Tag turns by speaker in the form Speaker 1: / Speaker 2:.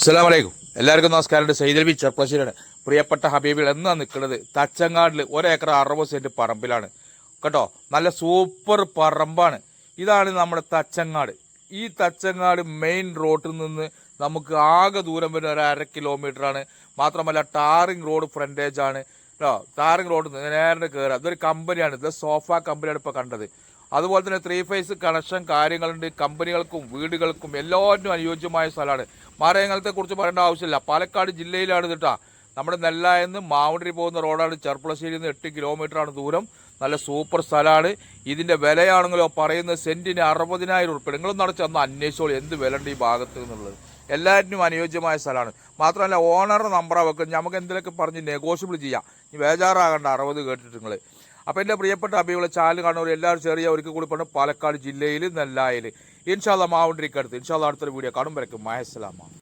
Speaker 1: അസ്സലാം വലൈക്കും എല്ലാവർക്കും നമസ്കാരം. സൈദൽബി ചെർപ്പശ്ശേരിയാണ്. പ്രിയപ്പെട്ട ഹബീബിൽ എന്നാ നിൽക്കുന്നത് തച്ചങ്ങാടിൽ ഒരേക്കർ അറുപത് സെന്റ് പറമ്പിലാണ്. കേട്ടോ? നല്ല സൂപ്പർ പറമ്പാണ്. ഇതാണ് നമ്മുടെ തച്ചങ്ങാട്. ഈ തച്ചങ്ങാട് മെയിൻ റോഡിൽ നിന്ന് നമുക്ക് ആകെ ദൂരം വരുന്ന ഒരു അര കിലോമീറ്റർ ആണ്. മാത്രമല്ല ടാറിങ് റോഡ് ഫ്രണ്ടേജ് ആണ്. കേട്ടോ? ടാറിങ് റോഡ് നേരെ കയറുക ഇതൊരു കമ്പനിയാണ് ഇത് സോഫ കമ്പനിയാണ് ഇപ്പോൾ കണ്ടത്. അതുപോലെ തന്നെ ത്രീ ഫേസ് കണക്ഷൻ കാര്യങ്ങളുണ്ട് കമ്പനികൾക്കും വീടുകൾക്കും എല്ലാറ്റിനും അനുയോജ്യമായ സ്ഥലമാണ്. മാരയങ്ങളത്തെ കുറിച്ച് പറയേണ്ട ആവശ്യമില്ല. പാലക്കാട് ജില്ലയിലാണ് കേട്ടോ നമ്മുടെ നെല്ലായെന്ന് മാവണ്ടരി പോകുന്ന റോഡാണ്. ചെർപ്പളശ്ശേരിയിൽ നിന്ന് എട്ട് കിലോമീറ്ററാണ് ദൂരം. നല്ല സൂപ്പർ സ്ഥലമാണ്. ഇതിന്റെ വിലയാണെങ്കിലോ പറയുന്നത് സെന്റിന് അറുപതിനായിരം ഉറുപ്പിക. നിങ്ങളൊന്നും നടച്ച് അന്ന് അന്വേഷിച്ചോളൂ. എന്ത് വില ഉണ്ട് ഈ ഭാഗത്ത് എന്നുള്ളത്. എല്ലാറ്റിനും അനുയോജ്യമായ സ്ഥലമാണ്. മാത്രമല്ല ഓണറുടെ നമ്പറാണ് വെക്കുന്നത് നമുക്ക് എന്തെങ്കിലുമൊക്കെ പറഞ്ഞ് നെഗോഷ്യബിൾ ചെയ്യാം. ഇനി ബേജാറാകണ്ട. അറുപത് കേട്ടിട്ട് നിങ്ങൾ അപ്പോൾ എന്റെ പ്രിയപ്പെട്ട അഭികളെ ചാനൽ കാണുന്നവർ എല്ലാവരും ചെറിയ ഒരിക്കൽ കൂടി പറഞ്ഞു പാലക്കാട് ജില്ലയിൽ നെല്ലായിൽ ഇൻഷാല്ല മാവണ്ടിരിക്കടുത്ത്. ഇൻഷാല്ല അടുത്തൊരു വീഡിയോ കാണുമ്പോഴേക്കും മഹസ്സലാമ